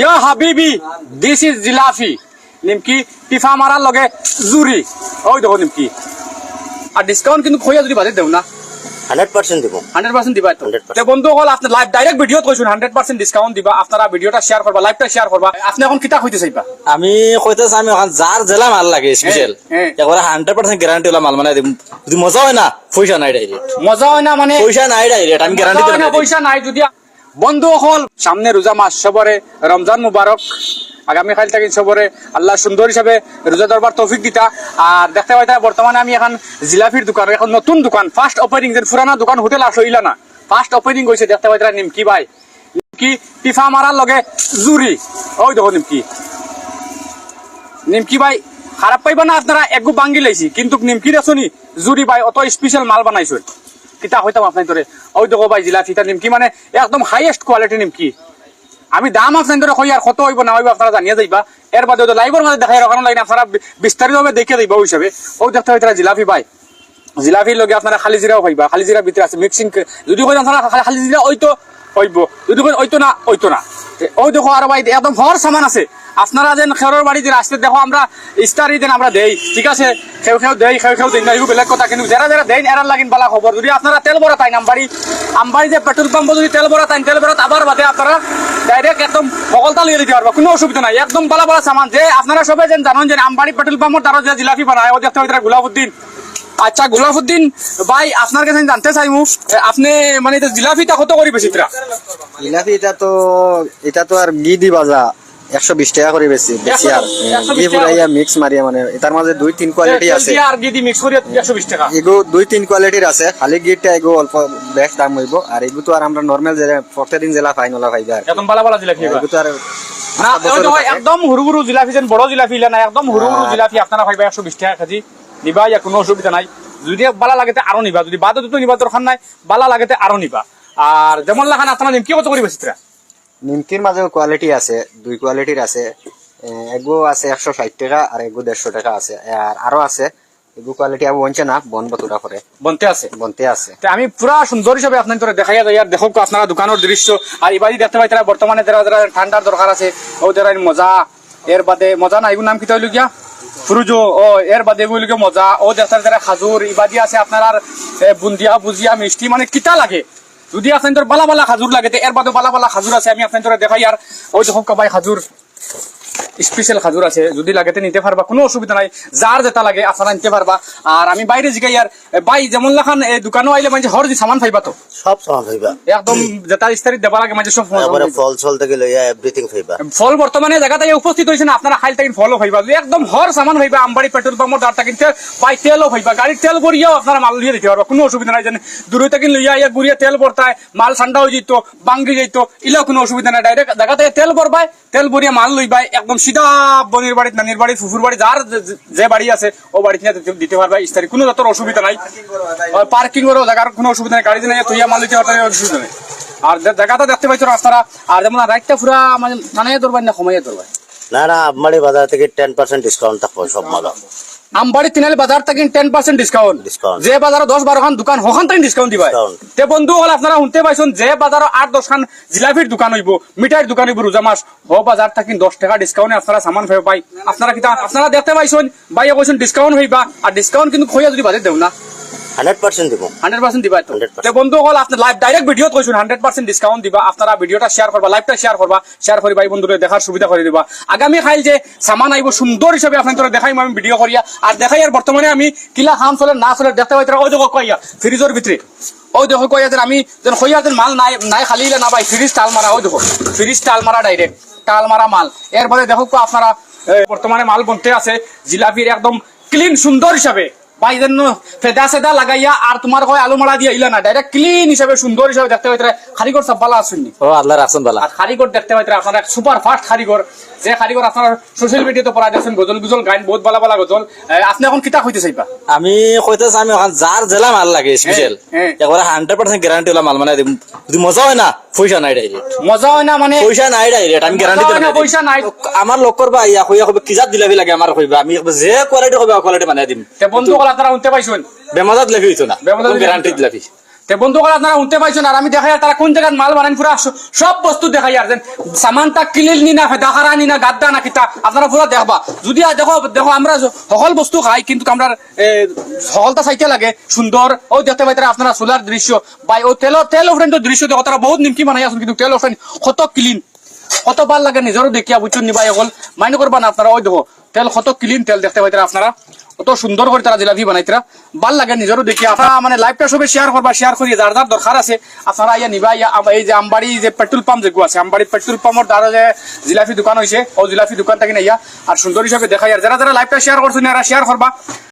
ইয়া হাবিবি this is jalebi. নিমকি টিফা মারার লগে জুরি ওই দেখো নিমকি। আর ডিসকাউন্ট কিন্তু খইয়া যদি বাজে দেও না? হান্ড্রেড পার্সেন্ট দিব। হান্ড্রেড পার্সেন্ট দিবা তো 100% তে বন্ধু হল আপনার লাইভ ডাইরেক্ট ভিডিও কৈছুন হান্ড্রেড পার্সেন্ট ডিসকাউন্ট দিবা আপনারা ভিডিওটা শেয়ার করবা লাইভটা শেয়ার করবা আপনি এখন কিতা চাইবা? আমি কইতেছি আমি এখন যার জেলা মাল লাগে স্পেশাল। একবারে হান্ড্রেড পার্সেন্ট গ্যারান্টি ওলা মাল মানে যদি মজা হয় না পয়সা নাই ডাইরেক্ট মজা হয় না মানে? পয়সা নাই ডাইরেক্ট আমি গ্যারান্টি দিলাম পয়সা নাই যদি বন্ধু হল, সামনে রোজা মাস সবরে, রমজান মুবারক। আগামী কাল থেকে সবরে, আল্লাহ সুন্দর হিসাবে রোজা দরবার তৌফিক দিতা। আর দেখতে পাইতা, বর্তমানে আমি এখন জিলাপির দোকান, এখন নতুন দোকান ফার্স্ট ওপেনিং যে পুরানা দোকান হোটেল আসো ইলা না। ফার্স্ট ওপেনিং হয়েছে দেখতে পাইতা নিমকি ভাই। নিমকি, টিফা মারার লগে জুরি ওই দেখো নিমকি। নিমকি ভাই খারাপ পাইবা না, আপনারা একগু বাঙ্গি লাইছি কিন্তু নিমকি দেখছনি জুরি ভাই, অত স্পেশাল মাল বানাইছো। কিতা হইতাম আপনার তোরে ওই দেখো ভাই জিলাপি তার নিমকি মানে একদম হাইয়েস্ট কোয়ালিটি নিমকি আমি দাম আপনার ধরে কই আর কত হইব না হইব আপনারা জানিয়ে যাইবা এর বাদে লাইভের মাঝে দেখাই রাখানো লাগে আপনারা বিস্তারিত ভাবে দেখে যাইবা ওই হিসাবে। ওই দেখতে হয় তারা জিলাপি ভাই। জিলাপির লগে আপনারা খালি জিরাও পাইবা। খালি জিরা ভিতরে আছে মিক্সিং যদি কই আপনারা খালি- জিরা ওই তো হইব। যদি কই ওই তো না ওই তো না। তে ওই দেখো আর ভাই, একদম ভর সামান আছে। আপনারা যেন খেরোর বাড়িতে আসতে দেখো, আমরা স্টারি দেন আমরা দেই, ঠিক আছে? খেউ খেউ দেই খেউ খেউ দেই না বেলেগ কথা কিন্তু যারা যারা দেন এরার লাগিন বালা খবর যদি আপনারা তেল ভরা তাই আমবাড়ি আমবাড়ি যে পেট্রোল পাম্প যদি তেল ভরা তাই তেল ভরা আবার বাদে আপনারা ডাইরেক্ট একদম সকলতা লিয়ে দিতে পারবা কোনো অসুবিধা নাই, একদম বালা বালা সামান। যে আপনারা সবাই যেন জানেন যে আমবাড়ি পেট্রোল পাম্পের দ্বারা যে জিলাপি বানায় ও দেখতে হয় গুলাবুদ্দিন আচ্ছা গোলাফুদ্দিন ভাই, আপনার কাছে জানতে চাইমু আপনি মানে জিলাপিটা কত করি বেশি তোরা জিলাপি এটা তো এটা তো আর ঘি দি বাজা। একশো বিশ টাকা করে বেশি বেশি আর 120 ঘি টাকা। পুরাইয়া মিক্স মারিয়া মানে এটার মাঝে দুই তিন কোয়ালিটি আছে। আর গিদি মিক্স করে একশো বিশ টাকা। এগো দুই তিন কোয়ালিটির আছে খালি গিটটা এগো অল্প বেশ দাম হইব আর এগো তো আর আমরা নর্মাল যে প্রত্যেকদিন জেলা ফাইন ওলা পাইবা আর একদম বালা বালা জিলাপি এবার। এগো তো আর। একদম হুরু হুরু জিলাপি যেন বড় জিলাপি না একদম হুরু হুরু আর- জিলাপি আপনারা ভাইবা একশো বিশ টাকা কেজি। নিবা ইয়া কোনো অসুবিধা নাই। যদি বালা লাগেতে আরও নিবা যদি বাদে নিবা দরকার নাই বালা লাগেতে আরও নিবা। আর যেমন লাগান আপনারা নিমকি কত করি বেশি তোরা নিমকির মাঝেও কোয়ালিটি আছে দুই কোয়ালিটির আছে। এগো আছে একশো ষাট টাকা আর এগো দেড়শো টাকা আছে। আর আরও আছে এগো কোয়ালিটি আর বনছে না বন বতুরা করে। বনতে আছে? বনতে আছে। তে আমি পুরা সুন্দর হিসাবে আপনার তোরা দেখাইয়া যাই আর দেখো আপনারা দোকানের দৃশ্য। আর এবারই দেখতে পাই তারা বর্তমানে যারা যারা ঠান্ডার দরকার আছে ও যারা মজা এর বাদে মজা না এগুলো নাম কি তৈল গিয়া ফুরুজো ও এর বাদে এগুলো মজা। ও দেখতে যারা খাজুর ইবাদি আছে আপনার বুন্দিয়া বুজিয়া মিষ্টি মানে কিতা লাগে। যদি আপনার বালা বালা খাজুর লাগে এর বাদে বালা বালা খাজুর আছে, আমি আপনার দেখাই, আর ওই দেখো কবাই খাজুর। স্পেশাল খাজুর আছে যদি লাগেতে নিতে পারবা কোনো অসুবিধা নাই। যার যেটা লাগে আপনারা নিতে পারবা। আর আমি বাইরে জিগাই আর ভাই যেমন লাখান এই দোকানও আইলে মানে হর যে সামান পাইবা তো। সব সমান হইবা একদম যেটা ইস্তারিত দেবা লাগে মানে সব তারপরে ফল চল থেকে লইয়া এভরিথিং হইবা ফল বর্তমানে জায়গাতে উপস্থিত হয়েছে না আপনারা খাইল তাকিন ফলও যদি একদম হর সামান হইবা আমবাড়ি পেট্রোল পাম্পর দাঁড় তাকিন তে- পাই তেলও হইবা গাড়ির তেল ভরিয়াও আপনারা মাল লিয়ে দিতে পারবা কোনো অসুবিধা নাই। জানে দূরে তাকিন লইয়া ইয়া গুড়িয়া তেল ভরতায় মাল ঠান্ডা হয়ে যেত বাঙ্গি যেত ইলাও কোনো অসুবিধা নাই। ডাইরেক্ট জায়গাতে তেল ভরবাই তেল ভরিয়া মাল লইবাই একদম সিধা বনির বাড়িতে নানির বাড়ি ফুফুর বাড়ি যার যে- বাড়ি আছে ও নিয়ে দিতে- পারবে। ইস্তারি কোনো অসুবিধা নাই। পার্কিং এরও জায়গার কোনো অসুবিধা নেই। গাড়ি দিয়ে তুইয়া মাল দিতে অসুবিধা নেই। আর জায়গাটা দেখতে পাইছো রাস্তাটা। আর যেমন রাইটটা পুরা মানে টানাই ধরবেন না সময়ে ধরবেন না না আমারি বাজার থেকে টেন পার্সেন্ট ডিসকাউন্ট থাকবে সব মাল আমবাড়ি তিনালি বাজার থেকে টেন পার্সেন্ট ডিসকাউন্ট যে বাজারে দশ বারো খান দোকান হখান থেকে ডিসকাউন্ট দিবা. তে বন্ধু হল আপনারা শুনতে পাইছেন যে বাজারে আট দশ খান জিলাপির দোকান হইব মিঠাইয়ের দোকান হইব রোজা মাস। হ বাজার থাকি দশ টাকা ডিসকাউন্টে আপনারা সামান ফেব পাই। আপনারা কিতা আপনারা দেখতে পাইছেন? বাইয়া কইছেন ডিসকাউন্ট হইবা আর ডিসকাউন্ট কিন্তু খইয়া যদি বাজে দেও না। হান্ড্রেড পার্সেন্ট দিব। হান্ড্রেড পার্সেন্ট দিবা তো? 100% বন্ধু হল আপনার লাইভ ডাইরেক্ট ভিডিও কইছেন হান্ড্রেড পার্সেন্ট ডিসকাউন্ট দিবা আপনারা ভিডিওটা শেয়ার করবা লাইভটা শেয়ার করবা শেয়ার করি ভাই বন্ধুরে দেখার সুবিধা করে দিবা। আগামী খাইল যে সামান আইব সুন্দর হিসাবে আপনার দেখাইম আমি ভিডিও করিয়া আর দেখাই আর বর্তমানে আমি কিলা খাম চলে না চলে দেখতে পাই ওই দেখো কইয়া ফ্রিজের ভিতরে ওই দেখো কইয়া যেন আমি যেন কইয়া যেন মাল নাই নাই খালি না ভাই ফ্রিজ টাল মারা ওই দেখো ফ্রিজ টাল মারা ডাইরেক্ট টাল মারা মাল। এর বাদে দেখো আপনারা বর্তমানে মাল বনতে আছে জিলাপির একদম ক্লিন সুন্দর হিসাবে ভাই যেন ফেদা সেদা লাগাইয়া আর তোমার কয় আলু মারা দিয়া ইলা না। ডাইরেক্ট ক্লিন হিসাবে সুন্দর হিসাবে দেখতে পাইতে কারিগর সব ভালো আসেননি ও আল্লাহ রাখছেন বালা আর কারিগর দেখতে পাইতে আপনারা সুপার ফাস্ট কারিগর যে কারিগর আপনার সোশ্যাল মিডিয়াতে পড়া দেখছেন গজল গুজল গাইন বহুত ভালো ভালো গজল। আপনি এখন কিতা হইতে চাইবা? আমি কইতেছি আমি এখন যার জেলা মাল লাগে স্পেশাল। একবারে হান্ড্রেড পার্সেন্ট গ্যারান্টি ওলা মাল মানে যদি মজা হয় না পয়সা নাই ডাইরেক্ট মজা হয় না মানে? পয়সা নাই ডাইরেক্ট আমি গ্যারান্টি দিলাম পয়সা নাই। আমার লোক করবা ইয়া কইয়া কইবে কিজাত দিলাবি লাগে আমার কইবা আমি যে কোয়ালিটি কইবা কোয়ালিটি বানাই দিম। তে বন্ধু আপনারা শুনতে পাইছেন? বেমাজাত লাগি হইতো না। বেমাজাত লাগি গ্যারান্টি হইতো না। দিলাবি তে বন্ধুগণ আপনারা উঠতে পাইছেন আর আমি দেখাই তারা কোন জায়গায় মাল বানান পুরা সব বস্তু দেখাই আর সামানটা কিলিল নি না ফেদাখারা নি না গাদ্দা না কিতা। আপনারা পুরা দেখবা। যদি দেখো দেখো আমরা সকল বস্তু খাই কিন্তু আমরা সকলটা চাইতে লাগে সুন্দর ও দেখতে পাই তারা আপনারা সোলার দৃশ্য। বাই ও তেল তেল দৃশ্য দেখো তারা বহুত নিমকি বানাই আছেন কিন্তু তেল অফ্রেন্ড কত ক্লিন? কত ভালো লাগে নিজেরও দেখিয়া বুঝছেন নিবা এখন মাইন্ড করবা না আপনারা ওই দেখো তেল কত ক্লিন তেল দেখতে পাই তারা আপনারা। কত সুন্দর করে তারা জিলাপি বানাইতরা। ভালো লাগে নিজেরও দেখি। আপনারা মানে লাইভটা সবে শেয়ার করবা শেয়ার করি যার যার দরকার আছে, আপনারা ইয়া নিবা ইয়া এই যে আমবাড়ি যে পেট্রোল পাম্প যেগু আছে, আমবাড়ি পেট্রোল পাম্পর দ্বারা যে জিলাপি দোকান হয়েছে ও জিলাপি দোকান থেকে ইয়া আর সুন্দর হিসাবে দেখাই। আর যারা যারা লাইভটা শেয়ার করছেন এরা শেয়ার করবা।